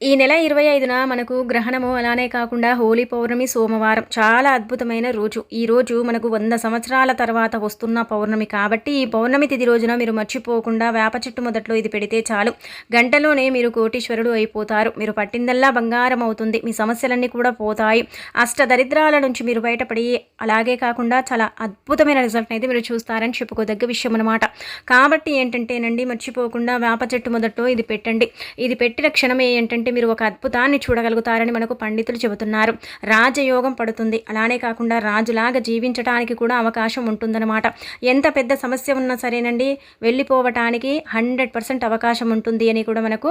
ఈ నెల ఇరవై ఐదున మనకు గ్రహణము అలానే కాకుండా హోలీ పౌర్ణమి సోమవారం చాలా అద్భుతమైన రోజు. ఈ రోజు మనకు వంద సంవత్సరాల తర్వాత వస్తున్న పౌర్ణమి కాబట్టి ఈ పౌర్ణమి తిది రోజున మీరు మర్చిపోకుండా వేప చెట్టు మొదట్లో ఇది పెడితే చాలు. గంటలోనే మీరు కోటీశ్వరుడు అయిపోతారు. మీరు పట్టిందల్లా బంగారం అవుతుంది. మీ సమస్యలన్నీ కూడా పోతాయి. అష్ట దరిద్రాల నుంచి మీరు బయటపడి అలాగే కాకుండా చాలా అద్భుతమైన రిజల్ట్ అయితే మీరు చూస్తారని చెప్పుకోదగ్గ విషయం అనమాట కాబట్టి ఏంటంటేనండి మర్చిపోకుండా వేప చెట్టు మొదట్లో ఇది పెట్టండి. ఇది పెట్టిన క్షణమే ఏంటంటే మీరు ఒక అద్భుతాన్ని చూడగలుగుతారని మనకు పండితులు చెబుతున్నారు. రాజయోగం పడుతుంది. అలానే కాకుండా రాజులాగా జీవించడానికి కూడా అవకాశం ఉంటుందన్నమాట. ఎంత పెద్ద సమస్య ఉన్నా సరేనండి వెళ్ళిపోవటానికి హండ్రెడ్ పర్సెంట్ అవకాశం ఉంటుంది అని కూడా మనకు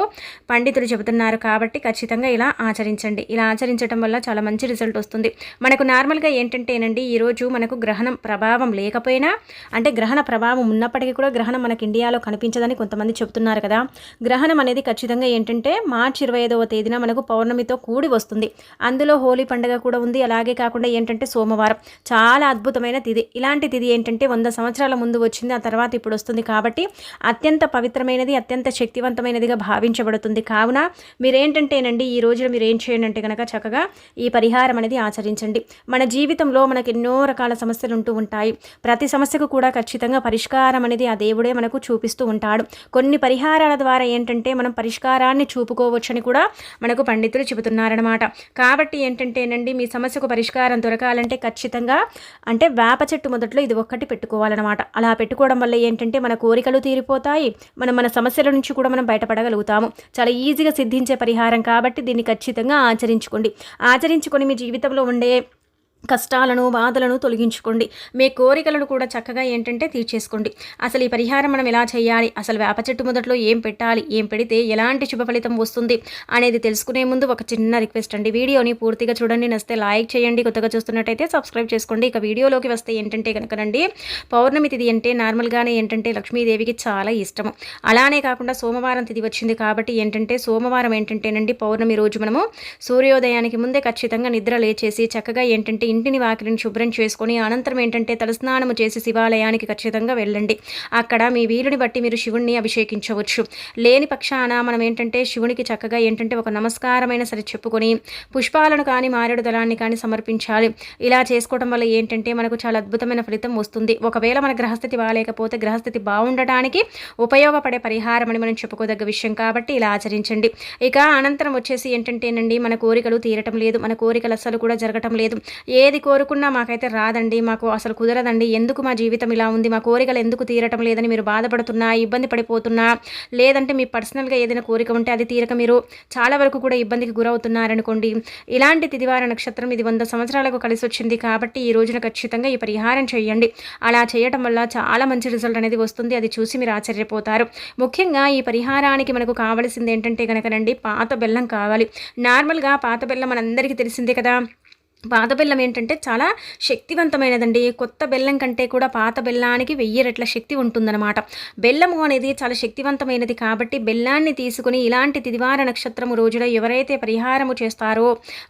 పండితులు చెబుతున్నారు. కాబట్టి ఖచ్చితంగా ఇలా ఆచరించండి. ఇలా ఆచరించడం వల్ల చాలా మంచి రిజల్ట్ వస్తుంది. మనకు నార్మల్గా ఏంటంటేనండి ఈరోజు మనకు గ్రహణం ప్రభావం లేకపోయినా అంటే గ్రహణ ప్రభావం ఉన్నప్పటికీ కూడా గ్రహణం మనకి ఇండియాలో కనిపించదని కొంతమంది చెబుతున్నారు కదా. గ్రహణం అనేది ఖచ్చితంగా ఏంటంటే మార్చి ఇరవై ఐదవ తేదీన మనకు పౌర్ణమితో కూడి వస్తుంది. అందులో హోలీ పండుగ కూడా ఉంది. అలాగే కాకుండా ఏంటంటే సోమవారం. చాలా అద్భుతమైన తిథి ఇలాంటి తిథి ఏంటంటే వంద సంవత్సరాల ముందు వచ్చింది. ఆ తర్వాత ఇప్పుడు వస్తుంది కాబట్టి అత్యంత పవిత్రమైనది అత్యంత శక్తివంతమైనదిగా భావించబడుతుంది. కావున మీరేంటంటేనండి ఈ రోజున మీరు ఏం చేయండి అంటే కనుక చక్కగా ఈ పరిహారం అనేది ఆచరించండి. మన జీవితంలో మనకు ఎన్నో రకాల సమస్యలు ఉంటూ ఉంటాయి. ప్రతి సమస్యకు కూడా ఖచ్చితంగా పరిష్కారం అనేది ఆ దేవుడే మనకు చూపిస్తూ ఉంటాడు. కొన్ని పరిహారాల ద్వారా ఏంటంటే మనం పరిష్కారాన్ని చూపుకోవచ్చని కూడా కూడా మనకు పండితులు చెబుతున్నారనమాట కాబట్టి ఏంటంటేనండి మీ సమస్యకు పరిష్కారం దొరకాలంటే ఖచ్చితంగా అంటే వేప చెట్టు మొదట్లో ఇది ఒక్కటి పెట్టుకోవాలన్నమాట. అలా పెట్టుకోవడం వల్ల ఏంటంటే మన కోరికలు తీరిపోతాయి మనం మన సమస్యల నుంచి కూడా మనం బయటపడగలుగుతాము. చాలా ఈజీగా సిద్ధించే పరిహారం కాబట్టి దీన్ని ఖచ్చితంగా ఆచరించుకోండి. ఆచరించుకొని మీ జీవితంలో ఉండే కష్టాలను బాధలను తొలగించుకోండి. మీ కోరికలను కూడా చక్కగా ఏంటంటే తీర్చేసుకోండి. అసలు ఈ పరిహారం మనం ఎలా చేయాలి? అసలు వేప చెట్టు మొదట్లో ఏం పెట్టాలి? ఏం పెడితే ఎలాంటి శుభ ఫలితం వస్తుంది? అనేది తెలుసుకునే ముందు ఒక చిన్న రిక్వెస్ట్ అండి. వీడియోని పూర్తిగా చూడండి. నస్తే లైక్ చేయండి. కొత్తగా చూస్తున్నట్టయితే సబ్స్క్రైబ్ చేసుకోండి. ఇక వీడియోలోకి వస్తే ఏంటంటే కనుకనండి పౌర్ణమి తిది అంటే నార్మల్గానే ఏంటంటే లక్ష్మీదేవికి చాలా ఇష్టము. అలానే కాకుండా సోమవారం తిది వచ్చింది కాబట్టి ఏంటంటే సోమవారం ఏంటంటేనండి పౌర్ణమి రోజు మనము సూర్యోదయానికి ముందే ఖచ్చితంగా నిద్ర లేచేసి చక్కగా ఏంటంటే ఇంటిని వాకిలిని శుభ్రం చేసుకొని అనంతరం ఏంటంటే తలస్నానము చేసి శివాలయానికి ఖచ్చితంగా వెళ్ళండి. అక్కడ మీ వీలుని బట్టి మీరు శివుణ్ణి అభిషేకించవచ్చు. లేని పక్షాన మనం ఏంటంటే శివునికి చక్కగా ఏంటంటే ఒక నమస్కారమైన సరే చెప్పుకొని పుష్పాలను కానీ మారేడు దళాన్ని కానీ సమర్పించాలి. ఇలా చేసుకోవడం వల్ల ఏంటంటే మనకు చాలా అద్భుతమైన ఫలితం వస్తుంది. ఒకవేళ మన గ్రహస్థితి బాగాలేకపోతే గ్రహస్థితి బాగుండటానికి ఉపయోగపడే పరిహారం అని మనం చెప్పుకోదగ్గ విషయం కాబట్టి ఇలా ఆచరించండి. ఇక అనంతరం వచ్చేసి ఏంటంటేనండి మన కోరికలు తీరటం లేదు. మన కోరికలు అస్సలు కూడా జరగటం లేదు. ఏది కోరుకున్నా మాకైతే రాదండి మాకు అసలు కుదరదండి. ఎందుకు మా జీవితం ఇలా ఉంది? మా కోరికలు ఎందుకు తీరటం లేదని మీరు బాధపడుతున్నా ఇబ్బంది పడిపోతున్నా లేదంటే మీ పర్సనల్గా ఏదైనా కోరిక ఉంటే అది తీరక మీరు చాలా వరకు కూడా ఇబ్బందికి గురవుతున్నారనుకోండి. ఇలాంటి తిదివార నక్షత్రం ఇది వంద సంవత్సరాలకు కలిసి వచ్చింది కాబట్టి ఈ రోజున ఖచ్చితంగా ఈ పరిహారం చేయండి. అలా చేయటం వల్ల చాలా మంచి రిజల్ట్ అనేది వస్తుంది. అది చూసి మీరు ఆశ్చర్యపోతారు. ముఖ్యంగా ఈ పరిహారానికి మనకు కావాల్సింది ఏంటంటే కనుకనండి పాత బెల్లం కావాలి. నార్మల్గా పాత బెల్లం మనందరికీ తెలిసిందే కదా. పాత బెల్లం ఏంటంటే చాలా శక్తివంతమైనదండి. కొత్త బెల్లం కంటే కూడా పాత బెల్లానికి వెయ్యి రెట్ల శక్తి ఉంటుందన్నమాట. బెల్లము అనేది చాలా శక్తివంతమైనది కాబట్టి బెల్లాన్ని తీసుకుని ఇలాంటి తిదివార నక్షత్రము రోజున ఎవరైతే పరిహారము చేస్తారో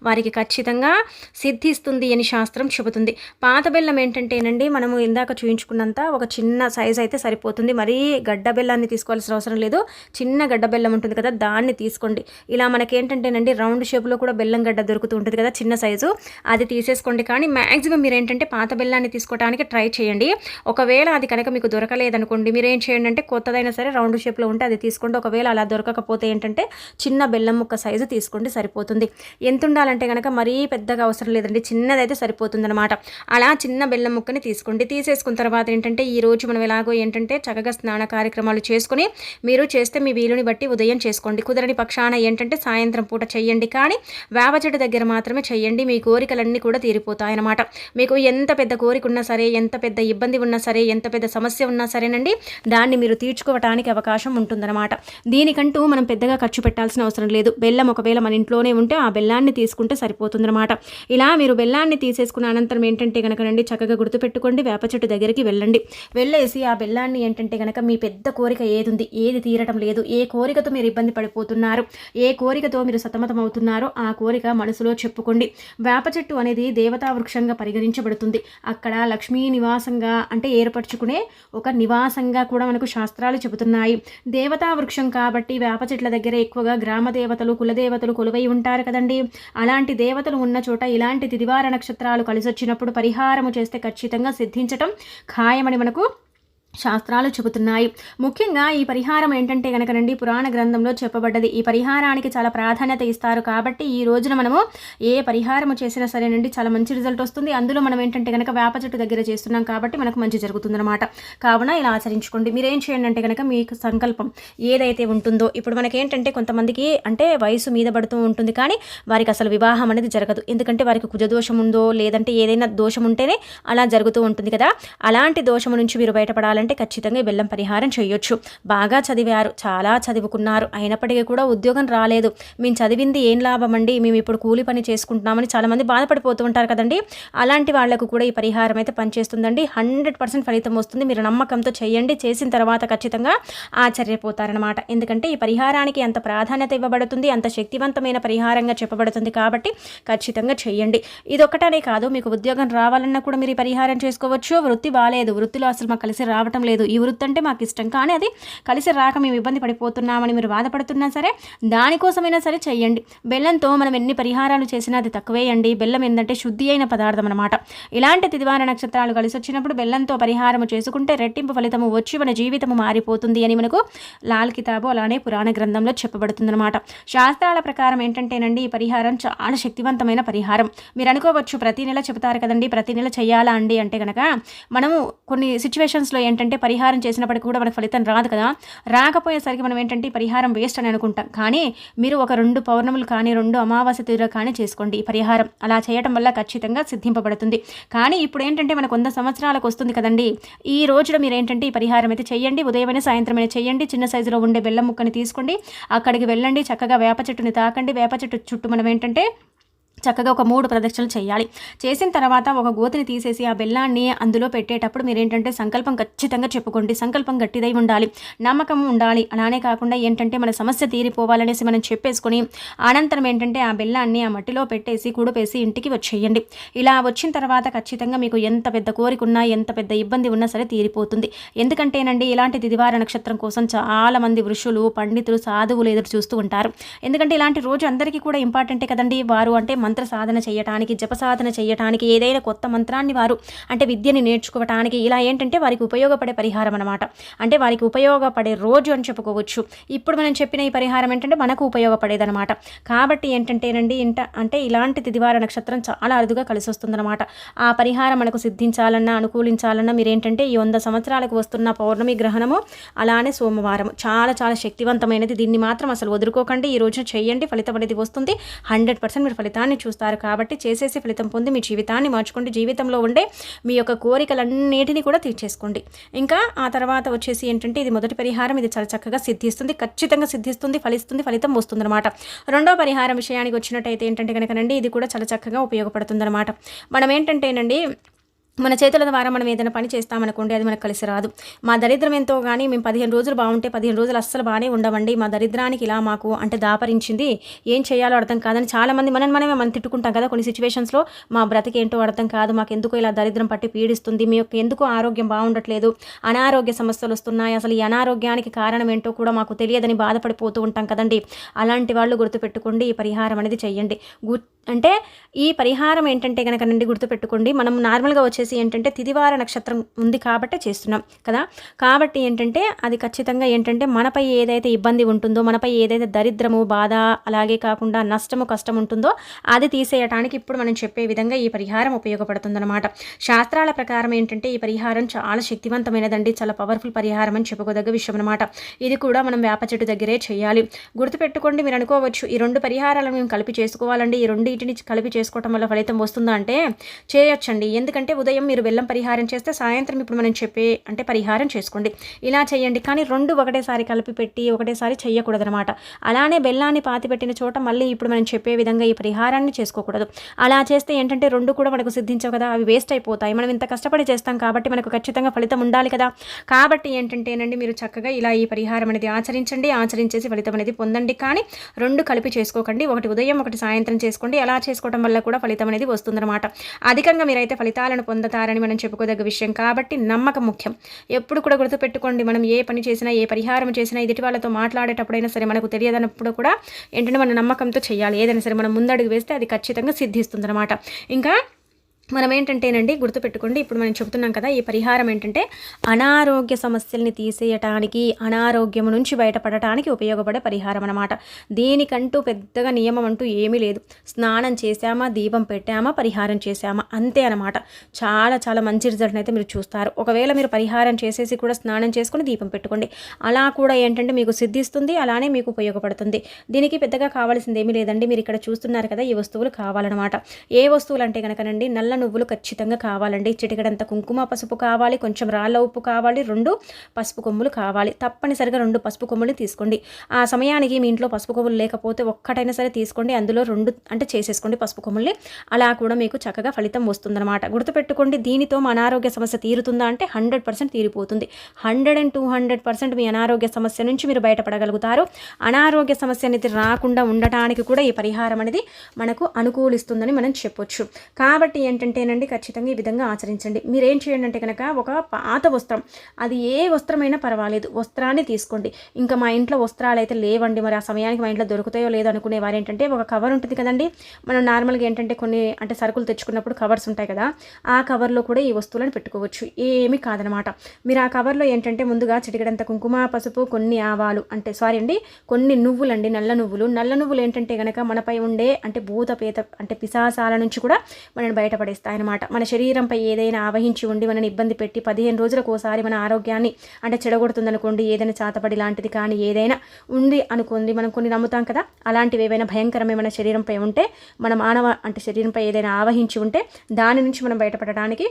వారికి ఖచ్చితంగా సిద్ధిస్తుంది అని శాస్త్రం చెబుతుంది. పాత బెల్లం ఏంటంటేనండి మనము ఇందాక చూయించుకున్నంత ఒక చిన్న సైజ్ అయితే సరిపోతుంది. మరీ గడ్డ బెల్లాన్ని తీసుకోవాల్సిన అవసరం లేదు. చిన్న గడ్డ బెల్లం ఉంటుంది కదా దాన్ని తీసుకోండి. ఇలా మనకేంటంటేనండి రౌండ్ షేప్లో కూడా బెల్లం గడ్డ దొరుకుతూ ఉంటుంది కదా చిన్న సైజు. అది తీసేసుకోండి. కానీ మ్యాక్సిమం మీరు ఏంటంటే పాత బెల్లాన్ని తీసుకోవడానికి ట్రై చేయండి. ఒకవేళ అది కనుక మీకు దొరకలేదనుకోండి మీరు ఏం చేయండి అంటే కొత్తదైనా సరే రౌండ్ షేప్లో ఉంటే అది తీసుకోండి. ఒకవేళ అలా దొరకకపోతే ఏంటంటే చిన్న బెల్లం ముక్క సైజు తీసుకోండి సరిపోతుంది. ఎంత ఉండాలంటే కనుక మరీ పెద్దగా అవసరం లేదండి చిన్నదైతే సరిపోతుంది అనమాట అలా చిన్న బెల్లం ముక్కని తీసుకోండి. తీసేసుకున్న తర్వాత ఏంటంటే ఈ రోజు మనం ఎలాగో ఏంటంటే చక్కగా స్నాన కార్యక్రమాలు చేసుకుని మీరు చేస్తే మీ వీలుని బట్టి ఉదయం చేసుకోండి. కుదరని పక్షాన ఏంటంటే సాయంత్రం పూట చేయండి. కానీ వేప చెట్టు దగ్గర మాత్రమే చేయండి. మీ కోరిక కోరికలన్నీ కూడా తీరిపోతాయి అన్నమాట మీకు ఎంత పెద్ద కోరిక ఉన్నా సరే ఎంత పెద్ద ఇబ్బంది ఉన్నా సరే ఎంత పెద్ద సమస్య ఉన్నా సరేనండి దాన్ని మీరు తీర్చుకోవటానికి అవకాశం ఉంటుందన్నమాట. దీనికంటూ మనం పెద్దగా ఖర్చు పెట్టాల్సిన అవసరం లేదు. బెల్లం ఒకవేళ మన ఇంట్లోనే ఉంటే ఆ బెల్లాన్ని తీసుకుంటే సరిపోతుందన్నమాట. ఇలా మీరు బెల్లాన్ని తీసేసుకున్న అనంతరం ఏంటంటే కనుకనండి చక్కగా గుర్తుపెట్టుకోండి వేప చెట్టు దగ్గరికి వెళ్ళండి. వెళ్ళేసి ఆ బెల్లాన్ని ఏంటంటే కనుక మీ పెద్ద కోరిక ఏది ఉంది ఏది తీరటం లేదు? ఏ కోరికతో మీరు ఇబ్బంది పడిపోతున్నారు? ఏ కోరికతో మీరు సతమతం అవుతున్నారో ఆ కోరిక మనసులో చెప్పుకోండి. వేప చెట్టు అనేది దేవతా వృక్షంగా పరిగణించబడుతుంది. అక్కడ లక్ష్మీ నివాసంగా అంటే ఏర్పరచుకునే ఒక నివాసంగా కూడా మనకు శాస్త్రాలు చెబుతున్నాయి. దేవతా వృక్షం కాబట్టి వేప చెట్ల దగ్గర ఎక్కువగా గ్రామ దేవతలు కులదేవతలు కొలువై ఉంటారు కదండి. అలాంటి దేవతలు ఉన్న చోట ఇలాంటి తిదివార నక్షత్రాలు కలిసి వచ్చినప్పుడు పరిహారము చేస్తే ఖచ్చితంగా సిద్ధించటం ఖాయమని మనకు శాస్త్రాలు చెబుతున్నాయి. ముఖ్యంగా ఈ పరిహారం ఏంటంటే కనుకనండి పురాణ గ్రంథంలో చెప్పబడ్డది. ఈ పరిహారానికి చాలా ప్రాధాన్యత ఇస్తారు కాబట్టి ఈ రోజున మనము ఏ పరిహారం చేసినా సరేనండి చాలా మంచి రిజల్ట్ వస్తుంది. అందులో మనం ఏంటంటే కనుక వేప చెట్టు దగ్గర చేస్తున్నాం కాబట్టి మనకు మంచి జరుగుతుందన్నమాట. కావున ఇలా ఆచరించుకోండి. మీరు ఏం చేయండి అంటే కనుక మీకు సంకల్పం ఏదైతే ఉంటుందో ఇప్పుడు మనకి ఏంటంటే కొంతమందికి అంటే వయసు మీద పడుతూ ఉంటుంది కానీ వారికి అసలు వివాహం అనేది జరగదు. ఎందుకంటే వారికి కుజదోషం ఉందో లేదంటే ఏదైనా దోషం ఉంటేనే అలా జరుగుతూ ఉంటుంది కదా. అలాంటి దోషము నుంచి మీరు బయటపడాలి చేయాలంటే ఖచ్చితంగా బెల్లం పరిహారం చేయొచ్చు. బాగా చదివారు చాలా చదువుకున్నారు. అయినప్పటికీ కూడా ఉద్యోగం రాలేదు. మేము చదివింది ఏం లాభం అండి మేము ఇప్పుడు కూలి పని చేసుకుంటున్నామని చాలామంది బాధపడిపోతూ ఉంటారు కదండి. అలాంటి వాళ్ళకు కూడా ఈ పరిహారం అయితే పనిచేస్తుందండి. హండ్రెడ్ పర్సెంట్ ఫలితం వస్తుంది. మీరు నమ్మకంతో చేయండి. చేసిన తర్వాత ఖచ్చితంగా ఆశ్చర్యపోతారనమాట ఎందుకంటే ఈ పరిహారానికి అంత ప్రాధాన్యత ఇవ్వబడుతుంది అంత శక్తివంతమైన పరిహారంగా చెప్పబడుతుంది కాబట్టి ఖచ్చితంగా చేయండి. ఇది కాదు మీకు ఉద్యోగం రావాలన్నా కూడా మీరు ఈ పరిహారం చేసుకోవచ్చు. వృత్తి బాగాలేదు వృత్తిలో అసలు మాకు కలిసి రావడం రావటం లేదు. ఈ వృత్తి అంటే మాకు ఇష్టం. కానీ అది కలిసి రాక మేము ఇబ్బంది పడిపోతున్నామని మీరు బాధపడుతున్నా సరే దానికోసమైనా సరే చేయండి బెల్లంతో మనం ఎన్ని పరిహారాలు చేసినా అది తక్కువేయండి బెల్లం ఏంటంటే శుద్ధి అయిన పదార్థం అనమాట ఇలాంటి తిదివార నక్షత్రాలు కలిసి వచ్చినప్పుడు బెల్లంతో పరిహారం చేసుకుంటే రెట్టింపు ఫలితము వచ్చి మన జీవితము మారిపోతుంది అని మనకు లాల్ కితాబు అలానే పురాణ గ్రంథంలో చెప్పబడుతుందన్నమాట. శాస్త్రాల ప్రకారం ఏంటంటేనండి ఈ పరిహారం చాలా శక్తివంతమైన పరిహారం. మీరు అనుకోవచ్చు ప్రతి నెల చెబుతారు కదండి ప్రతి నెల చేయాలా అండి అంటే కనుక మనము కొన్ని సిచ్యువేషన్స్లో ఏంటంటే ఏంటంటే పరిహారం చేసినప్పటికీ కూడా మనకు ఫలితం రాదు కదా. రాకపోయేసరికి మనం ఏంటంటే పరిహారం వేస్ట్ అని అనుకుంటాం. కానీ మీరు ఒక రెండు పౌర్ణములు కానీ రెండు అమావాస్య తీరు కానీ చేసుకోండి. ఈ పరిహారం అలా చేయటం వల్ల ఖచ్చితంగా సిద్ధింపబడుతుంది. కానీ ఇప్పుడు ఏంటంటే మనకు వంద సంవత్సరాలకు వస్తుంది కదండి. ఈ రోజులో మీరు ఏంటంటే ఈ పరిహారం అయితే చేయండి. ఉదయమైన సాయంత్రమైన చేయండి. చిన్న సైజులో ఉండే బెల్లం ముక్కని తీసుకోండి. అక్కడికి వెళ్ళండి. చక్కగా వేప చెట్టుని తాకండి. వేప చెట్టు చుట్టూ మనం ఏంటంటే చక్కగా ఒక మూడు ప్రదక్షిణలు చేయాలి. చేసిన తర్వాత ఒక గోతిని తీసేసి ఆ బెల్లాన్ని అందులో పెట్టేటప్పుడు మీరు ఏంటంటే సంకల్పం ఖచ్చితంగా చెప్పుకోండి. సంకల్పం గట్టిదై ఉండాలి. నమ్మకం ఉండాలి. అలానే కాకుండా ఏంటంటే మన సమస్య తీరిపోవాలనేసి మనం చెప్పేసుకొని అనంతరం ఏంటంటే ఆ బెల్లాన్ని ఆ మట్టిలో పెట్టేసి కూడపేసి ఇంటికి వచ్చేయండి. ఇలా వచ్చిన తర్వాత ఖచ్చితంగా మీకు ఎంత పెద్ద కోరిక ఉన్నా ఎంత పెద్ద ఇబ్బంది ఉన్నా సరే తీరిపోతుంది. ఎందుకంటేనండి ఇలాంటి దిదివార నక్షత్రం కోసం చాలా మంది ఋషులు పండితులు సాధువులు ఎదురు చూస్తూ ఉంటారు. ఎందుకంటే ఇలాంటి రోజు అందరికీ కూడా ఇంపార్టెంటే కదండి. వారు అంటే మంత్ర సాధన చేయటానికి జప సాధన చేయటానికి ఏదైనా కొత్త మంత్రాన్ని వారు అంటే విద్యని నేర్చుకోవటానికి ఇలా ఏంటంటే వారికి ఉపయోగపడే పరిహారం అనమాట అంటే వారికి ఉపయోగపడే రోజు అని చెప్పుకోవచ్చు. ఇప్పుడు మనం చెప్పిన ఈ పరిహారం ఏంటంటే మనకు ఉపయోగపడేదనమాట కాబట్టి ఏంటంటేనండి ఇంట అంటే ఇలాంటి తిదివార నక్షత్రం చాలా అరుదుగా కలిసి వస్తుందన్నమాట ఆ పరిహారం మనకు సిద్ధించాలన్నా అనుకూలించాలన్నా మీరు ఏంటంటే ఈ వంద సంవత్సరాలకు వస్తున్న పౌర్ణమి గ్రహణము అలానే సోమవారం చాలా చాలా శక్తివంతమైనది. దీన్ని మాత్రం అసలు వదులుకోకండి. ఈ రోజున చేయండి. ఫలితం అనేది వస్తుంది. హండ్రెడ్ పర్సెంట్ మీరు ఫలితాన్ని చూస్తారు కాబట్టి చేసేసి ఫలితం పొంది మీ జీవితాన్ని మార్చుకోండి. జీవితంలో ఉండే మీ యొక్క కోరికలన్నిటినీ కూడా తీర్చేసుకోండి. ఇంకా ఆ తర్వాత వచ్చేసి ఏంటంటే ఇది మొదటి పరిహారం. ఇది చాలా చక్కగా సిద్ధిస్తుంది. ఖచ్చితంగా సిద్ధిస్తుంది. ఫలిస్తుంది. ఫలితం వస్తుందన్నమాట. రెండో పరిహారం విషయానికి వచ్చినట్టయితే ఏంటంటే కనుకనండి ఇది కూడా చాలా చక్కగా ఉపయోగపడుతుందన్నమాట. మనం ఏంటంటేనండి మన చేతుల ద్వారా మనం ఏదైనా పని చేస్తామనుకోండి అది మనకు కలిసి రాదు. మా దరిద్రం ఎంతో కానీ మేము పదిహేను రోజులు బాగుంటే పదిహేను రోజులు అస్సలు బాగానే ఉండవండి. మా దరిద్రానికి ఇలా మాకు అంటే దాపరించింది. ఏం చేయాలో అర్థం కాదని చాలామంది మనం మనమే మనం తిట్టుకుంటాం కదా కొన్ని సిచ్యువేషన్స్లో మా బ్రతికి ఏంటో అర్థం కాదు. మాకు ఎందుకు ఇలా దరిద్రం పట్టి పీడిస్తుంది. మీ యొక్క ఎందుకు ఆరోగ్యం బాగుండట్లేదు? అనారోగ్య సమస్యలు వస్తున్నాయి. అసలు ఈ అనారోగ్యానికి కారణం ఏంటో కూడా మాకు తెలియదని బాధపడిపోతూ ఉంటాం కదండి. అలాంటి వాళ్ళు గుర్తుపెట్టుకోండి. ఈ పరిహారం అనేది చెయ్యండి. అంటే ఈ పరిహారం ఏంటంటే కనుక నుండి గుర్తుపెట్టుకోండి. మనం నార్మల్గా వచ్చే వచ్చేసి ఏంటంటే తిదివార నక్షత్రం ఉంది కాబట్టి చేస్తున్నాం కదా? కాబట్టి ఏంటంటే అది ఖచ్చితంగా ఏంటంటే మనపై ఏదైతే ఇబ్బంది ఉంటుందో మనపై ఏదైతే దరిద్రము బాధ అలాగే కాకుండా నష్టము కష్టం ఉంటుందో అది తీసేయటానికి ఇప్పుడు మనం చెప్పే విధంగా ఈ పరిహారం ఉపయోగపడుతుందన్నమాట. శాస్త్రాల ప్రకారం ఏంటంటే ఈ పరిహారం చాలా శక్తివంతమైనదండి చాలా పవర్ఫుల్ పరిహారం అని చెప్పుకోదగ్గ విషయం అనమాట ఇది కూడా మనం వేప చెట్టు దగ్గరే చేయాలి. గుర్తుపెట్టుకోండి మీరు అనుకోవచ్చు ఈ రెండు పరిహారాలను మేము కలిపి చేసుకోవాలండి. ఈ రెండు కలిపి చేసుకోవటం వల్ల ఫలితం వస్తుందా అంటే చేయొచ్చండి. ఎందుకంటే ఉదయం మీరు బెల్లం పరిహారం చేస్తే సాయంత్రం ఇప్పుడు మనం చెప్పే అంటే పరిహారం చేసుకోండి. ఇలా చేయండి. కానీ రెండు ఒకటేసారి కలిపి పెట్టి ఒకటేసారి చేయకూడదనమాట అలానే బెల్లాన్ని పాతి పెట్టిన చోట మళ్ళీ ఇప్పుడు మనం చెప్పే విధంగా ఈ పరిహారాన్ని చేసుకోకూడదు. అలా చేస్తే ఏంటంటే రెండు కూడా మనకు సిద్ధించవు కదా. అవి వేస్ట్ అయిపోతాయి. మనం ఇంత కష్టపడి చేస్తాం కాబట్టి మనకు ఖచ్చితంగా ఫలితం ఉండాలి కదా. కాబట్టి ఏంటంటేనండి మీరు చక్కగా ఇలా ఈ పరిహారం అనేది ఆచరించండి. ఆచరించేసి ఫలితం అనేది పొందండి. కానీ రెండు కలిపి చేసుకోకండి. ఒకటి ఉదయం ఒకటి సాయంత్రం చేసుకోండి. అలా చేసుకోవడం వల్ల కూడా ఫలితం అనేది వస్తుందన్నమాట. అధికంగా మీరైతే ఫలితాలను పొందుతారని మనం చెప్పుకోదగ్గ విషయం. కాబట్టి నమ్మకం ముఖ్యం. ఎప్పుడు కూడా గుర్తుపెట్టుకోండి మనం ఏ పని చేసినా ఏ పరిహారం చేసినా ఎదుటి వాళ్ళతో మాట్లాడేటప్పుడైనా సరే మనకు తెలియదన్నప్పుడు కూడా ఏంటంటే మన నమ్మకంతో చేయాలి ఏదైనా సరే మనం ముందడుగు వేస్తే అది ఖచ్చితంగా సిద్ధిస్తుందన్నమాట. ఇంకా మనం ఏంటంటేనండి గుర్తుపెట్టుకోండి ఇప్పుడు మనం చెబుతున్నాం కదా ఈ పరిహారం ఏంటంటే అనారోగ్య సమస్యల్ని తీసేయటానికి అనారోగ్యం నుంచి బయటపడటానికి ఉపయోగపడే పరిహారం అనమాట దీనికంటూ పెద్దగా నియమం అంటూ ఏమీ లేదు. స్నానం చేశామా దీపం పెట్టామా పరిహారం చేశామా అంతే అనమాట చాలా చాలా మంచి రిజల్ట్ అయితే మీరు చూస్తారు. ఒకవేళ మీరు పరిహారం చేసేసి కూడా స్నానం చేసుకుని దీపం పెట్టుకోండి. అలా కూడా ఏంటంటే మీకు సిద్ధిస్తుంది అలానే మీకు ఉపయోగపడుతుంది. దీనికి పెద్దగా కావాల్సింది ఏమీ లేదండి. మీరు ఇక్కడ చూస్తున్నారు కదా ఈ వస్తువులు కావాలన్నమాట. ఏ వస్తువులు అంటే కనుకనండి నల్ల నువ్వులు ఖచ్చితంగా కావాలండి. చిటికడంత కుంకుమ పసుపు కావాలి కొంచెం రాళ్ళ ఉప్పు కావాలి రెండు పసుపు కొమ్ములు కావాలి. తప్పనిసరిగా రెండు పసుపు కొమ్ములు తీసుకోండి. ఆ సమయానికి మీ ఇంట్లో పసుపు కొమ్ములు లేకపోతే ఒక్కటైనా సరే తీసుకోండి. అందులో రెండు అంటే చేసేసుకోండి పసుపు కొమ్ముల్ని. అలా కూడా మీకు చక్కగా ఫలితం వస్తుందన్నమాట. గుర్తుపెట్టుకోండి దీనితో మా అనారోగ్య సమస్య తీరుతుందా అంటే హండ్రెడ్ పర్సెంట్ తీరిపోతుంది. Hundred and two hundred percent మీ అనారోగ్య సమస్య నుంచి మీరు బయటపడగలుగుతారు. అనారోగ్య సమస్య అనేది రాకుండా ఉండటానికి కూడా ఈ పరిహారం అనేది మనకు అనుకూలిస్తుందని మనం చెప్పొచ్చు. కాబట్టి ఏంటంటేనండి ఖచ్చితంగా ఈ విధంగా ఆచరించండి. మీరు ఏం చేయండి అంటే కనుక ఒక పాత వస్త్రం అది ఏ వస్త్రమైనా పర్వాలేదు వస్త్రాన్ని తీసుకోండి. ఇంకా మా ఇంట్లో వస్త్రాలు అయితే లేవండి. మరి ఆ సమయానికి మా ఇంట్లో దొరుకుతాయో లేదో అనుకునే వారు ఏంటంటే ఒక కవర్ ఉంటుంది కదండి. మనం నార్మల్గా ఏంటంటే కొన్ని అంటే సరుకులు తెచ్చుకున్నప్పుడు కవర్స్ ఉంటాయి కదా ఆ కవర్లో కూడా ఈ వస్తువులను పెట్టుకోవచ్చు. ఏమీ కాదనమాట. మీరు ఆ కవర్లో ఏంటంటే ముందుగా చిటికడంత కుంకుమ పసుపు కొన్ని ఆవాలు అంటే సారీ అండి కొన్ని నువ్వులండి నల్ల నువ్వులు. నల్ల నువ్వులు ఏంటంటే కనుక మనపై ఉండే అంటే భూత పేత అంటే పిశాసాల నుంచి కూడా మనని బయటపడేస్తాయన్నమాట మన శరీరంపై ఏదైనా ఆవహించి ఉండి మనని ఇబ్బంది పెట్టి పదిహేను రోజులకు ఒకసారి మన ఆరోగ్యాన్ని అంటే చెడగొడుతుందనుకోండి ఏదైనా చాతపడి లాంటిది కానీ ఏదైనా ఉంది అనుకోండి మనం కొన్ని నమ్ముతాం కదా. అలాంటివి ఏవైనా భయంకరమే మన శరీరంపై ఉంటే మన మానవ అంటే శరీరంపై ఏదైనా ఆవహించి ఉంటే దాని నుంచి మనం బయటపడడానికి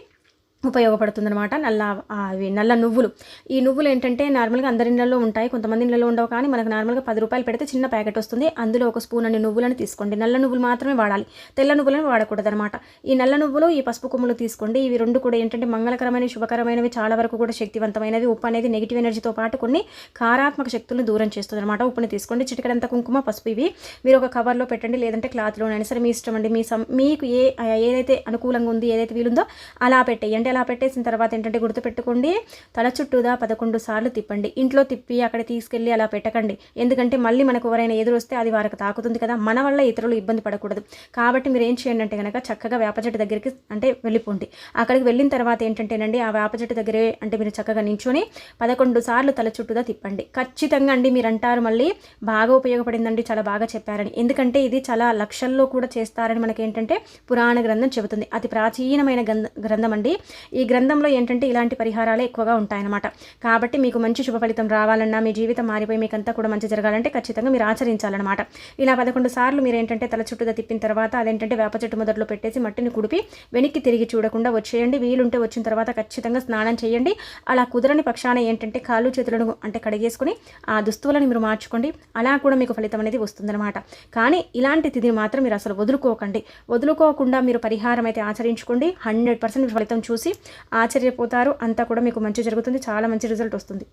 ఉపయోగపడుతుందన్నమాట. నల్ల అవి నల్ల నువ్వులు. ఈ నువ్వులు ఏంటంటే నార్మల్గా అందరి ఇళ్ళలో ఉంటాయి కొంతమంది ఇళ్ళలో ఉండవు కానీ మనకు నార్మల్గా పది రూపాయలు పెడితే చిన్న ప్యాకెట్ వస్తుంది. అందులో ఒక స్పూన్ అన్ని నువ్వులను తీసుకోండి. నల్ల నువ్వులు మాత్రమే వాడాలి. తెల్ల నువ్వులను వాడకూడదు అనమాట ఈ నల్ల నువ్వులు ఈ పసుపు కొమ్ములు తీసుకోండి. ఇవి రెండు కూడా ఏంటంటే మంగళకరమైన శుభకరమైనవి చాలా వరకు కూడా శక్తివంతమైనవి. ఉప్పు అనేది నెగిటివ్ ఎనర్జీతో పాటు కొన్ని కారాత్మక శక్తులను దూరం చేస్తుంది అనమాట ఉప్పుని తీసుకోండి. చిటికడంత కుంకుమ పసుపు ఇవి మీరు ఒక కవర్లో పెట్టండి. లేదంటే క్లాత్లోనైనా సరే మీ ఇష్టం అండి. మీ మీకు ఏ ఏదైతే అనుకూలంగా ఉంది ఏదైతే వీలుందో అలా పెట్టేయండి. అలా పెట్టేసిన తర్వాత ఏంటంటే గుర్తుపెట్టుకోండి తల చుట్టూదా పదకొండు సార్లు తిప్పండి. ఇంట్లో తిప్పి అక్కడ తీసుకెళ్ళి అలా పెట్టకండి. ఎందుకంటే మళ్ళీ మనకు ఎవరైనా ఎదురు వస్తే అది వారికి తాకుతుంది కదా. మన వల్ల ఇతరులు ఇబ్బంది పడకూడదు. కాబట్టి మీరు ఏం చేయండి అంటే కనుక చక్కగా వేప చెట్టు దగ్గరికి అంటే వెళ్ళిపోండి. అక్కడికి వెళ్ళిన తర్వాత ఏంటంటేనండి ఆ వేప చెట్టు దగ్గరే అంటే మీరు చక్కగా నించుని పదకొండు సార్లు తల చుట్టూదా తిప్పండి. ఖచ్చితంగా అండి మీరు అంటారు మళ్ళీ బాగా ఉపయోగపడిందండి చాలా బాగా చెప్పారని. ఎందుకంటే ఇది చాలా లక్షల్లో కూడా చేస్తారని మనకి ఏంటంటే పురాణ గ్రంథం చెబుతుంది. అతి ప్రాచీనమైన గ్రంథం అండి ఈ గ్రంథంలో ఏంటంటే ఇలాంటి పరిహారాలే ఎక్కువగా ఉంటాయన్నమాట. కాబట్టి మీకు మంచి శుభ ఫలితం రావాలన్నా మీ జీవితం మారిపోయి మీకంతా కూడా మంచి జరగాలంటే ఖచ్చితంగా మీరు ఆచరించాలన్నమాట. ఇలా పదకొండు సార్లు మీరు ఏంటంటే తల చుట్టూ తిప్పిన తర్వాత అదేంటంటే వేప చెట్టు మొదట్లో పెట్టేసి మట్టిని కుడిపి వెనక్కి తిరిగి చూడకుండా వచ్చేయండి. వీలుంటే వచ్చిన తర్వాత ఖచ్చితంగా స్నానం చేయండి. అలా కుదరని పక్షాన ఏంటంటే కాళ్ళు చేతులను అంటే కడిగేసుకుని ఆ దుస్తువులను మీరు మార్చుకోండి. అలా కూడా మీకు ఫలితం అనేది వస్తుందన్నమాట. కానీ ఇలాంటి తిథిని మాత్రం మీరు అసలు వదులుకోకండి. వదులుకోకుండా మీరు పరిహారం అయితే ఆచరించుకోండి. హండ్రెడ్ పర్సెంట్ ఫలితం చూసి ఆశ్చర్యపోతారు. అంతా కూడా మీకు మంచి జరుగుతుంది. చాలా మంచి రిజల్ట్ వస్తుంది.